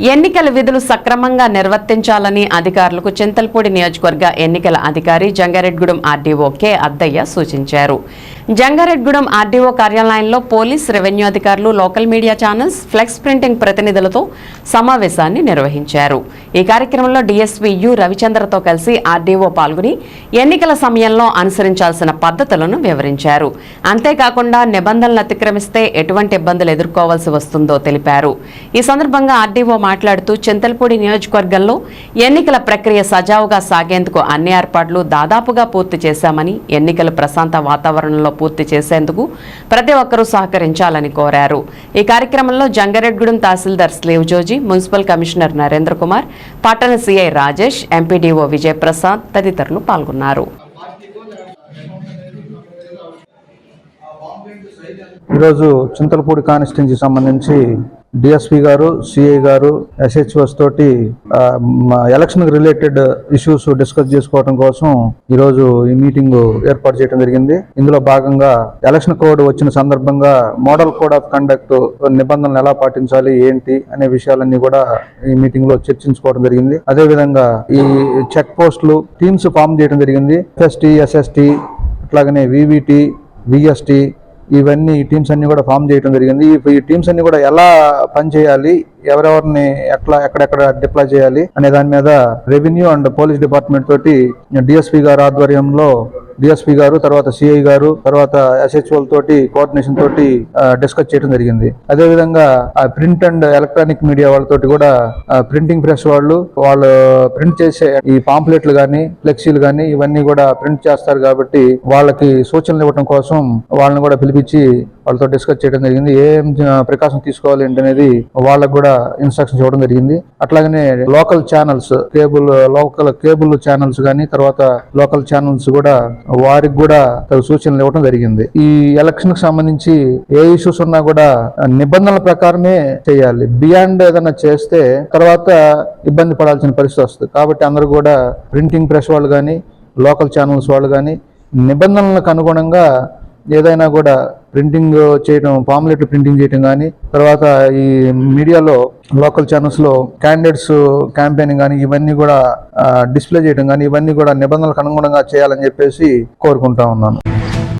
ఎన్నికల విధులు సక్రమంగా నిర్వర్తించాలని అధికారులకు చింతల్పూడి నియోజకవర్గ ఎన్నికల అధికారి జంగారెడ్గూడెం ఆర్డీఓ కె అద్దయ్య సూచించారు. జంగారెడ్గూడెం ఆర్డీఓ కార్యాలయంలో పోలీస్ రెవెన్యూ అధికారులు local media channels flex printing ప్రతినిధులతో సమావేశాన్ని నిర్వహించారు. ఈ కార్యక్రమంలో డీఎస్పీ యు రవిచంద్రతో కలిసి ఆర్డీఓ పాల్గొని ఎన్నికల సమయంలో అనుసరించాల్సిన పద్ధతులను వివరించారు. అంతేకాకుండా నిబంధనలు అతిక్రమిస్తే ఎటువంటి ఇబ్బందులు ఎదుర్కోవాల్సి వస్తుందో తెలిపారు. ఈ సందర్భంగా ఆర్డీఓ మాట్లాడుతూ చింతలపూడి నియోజకవర్గంలో ఎన్నికల ప్రక్రియ సజావుగా సాగేందుకు అన్ని ఏర్పాట్లు దాదాపుగా పూర్తి చేశామని ఎన్నికలు ప్రశాంత వాతావరణంలో పూర్తి చేసేందుకు ప్రతి ఒక్కరూ సహకరించాలని కోరారు. ఈ కార్యక్రమంలో జంగారెడ్గూడెం తహసీల్దార్ slew Joji municipal commissioner Narendra Kumar పట్టణ సిఐ రాజేష్ ఎంపీడీఓ విజయప్రసాద్ తదితరులు పాల్గొన్నారు. ఈరోజు చింతలపూడి కాన్స్టిట్యున్సీ సంబంధించి డిఎస్పి గారు సిఐ గారు ఎస్హెచ్ఓస్ తోటి ఎలక్షన్ రిలేటెడ్ ఇష్యూస్ డిస్కస్ చేసుకోవడం కోసం ఈరోజు ఈ మీటింగ్ ఏర్పాటు చేయడం జరిగింది. ఇందులో భాగంగా ఎలక్షన్ కోడ్ వచ్చిన సందర్భంగా మోడల్ కోడ్ ఆఫ్ కండక్ట్ నిబంధనలు ఎలా పాటించాలి ఏంటి అనే విషయాలన్నీ కూడా ఈ మీటింగ్లో చర్చించుకోవడం జరిగింది. అదేవిధంగా ఈ చెక్ పోస్టులు టీమ్స్ ఫామ్ చేయడం జరిగింది. ఎస్ఎస్టీ ఎస్ఎస్టీ అట్లాగనే వివిటి విఎస్టీ ఇవన్నీ టీమ్స్ అన్ని కూడా ఫామ్ చేయడం జరిగింది. ఈ- ఈ టీమ్స్ అన్ని కూడా ఎలా పనిచేయాలి ఎవరెవరిని ఎట్లా ఎక్కడెక్కడ డిప్లాయ్ చేయాలి అనే దాని మీద రెవెన్యూ అండ్ పోలీస్ డిపార్ట్మెంట్ తోటి డిఎస్పీ గారి ఆధ్వర్యంలో డిఎస్పీ గారు తర్వాత సిఐ గారు తర్వాత ఎస్హెచ్ఓల తోటి కోఆర్డినేషన్ తోటి డిస్కస్ చేయడం జరిగింది. అదే విధంగా ఆ ప్రింట్ అండ్ ఎలక్ట్రానిక్ మీడియా వాళ్ళతోటి కూడా ప్రింటింగ్ ప్రెస్ వాళ్ళు వాళ్ళు ప్రింట్ చేసే ఈ పాంప్లెట్లు కానీ ఫ్లెక్సీలు కానీ ఇవన్నీ కూడా ప్రింట్ చేస్తారు కాబట్టి వాళ్ళకి సూచనలు ఇవ్వడం కోసం వాళ్ళని కూడా పిలిపించి వాళ్ళతో డిస్కస్ చేయడం జరిగింది. ఏం ప్రికాషన్ తీసుకోవాలి ఏంటనేది అనేది వాళ్ళకు కూడా ఇన్స్ట్రక్షన్స్ ఇవ్వడం జరిగింది. అట్లాగనే local channels cable local cable channels కానీ తర్వాత లోకల్ ఛానల్స్ కూడా వారికి కూడా సూచనలు ఇవ్వడం జరిగింది. ఈ ఎలక్షన్కి సంబంధించి ఏ ఇష్యూస్ ఉన్నా కూడా నిబంధనల ప్రకారమే చేయాలి. బియాండ్ ఏదైనా చేస్తే తర్వాత ఇబ్బంది పడాల్సిన పరిస్థితి వస్తుంది. కాబట్టి అందరూ కూడా ప్రింటింగ్ ప్రెస్ వాళ్ళు కానీ లోకల్ ఛానల్స్ వాళ్ళు కానీ నిబంధనలకు అనుగుణంగా ఏదైనా కూడా ప్రింటింగ్ చేయడం పాంప్లెట్లు ప్రింటింగ్ చేయడం కానీ తర్వాత ఈ మీడియాలో లోకల్ ఛానల్స్లో క్యాండిడేట్స్ క్యాంపెయినింగ్ కానీ ఇవన్నీ కూడా డిస్ప్లే చేయడం కానీ ఇవన్నీ కూడా నిబంధనలకు అనుగుణంగా చేయాలని చెప్పేసి కోరుకుంటా ఉన్నాను.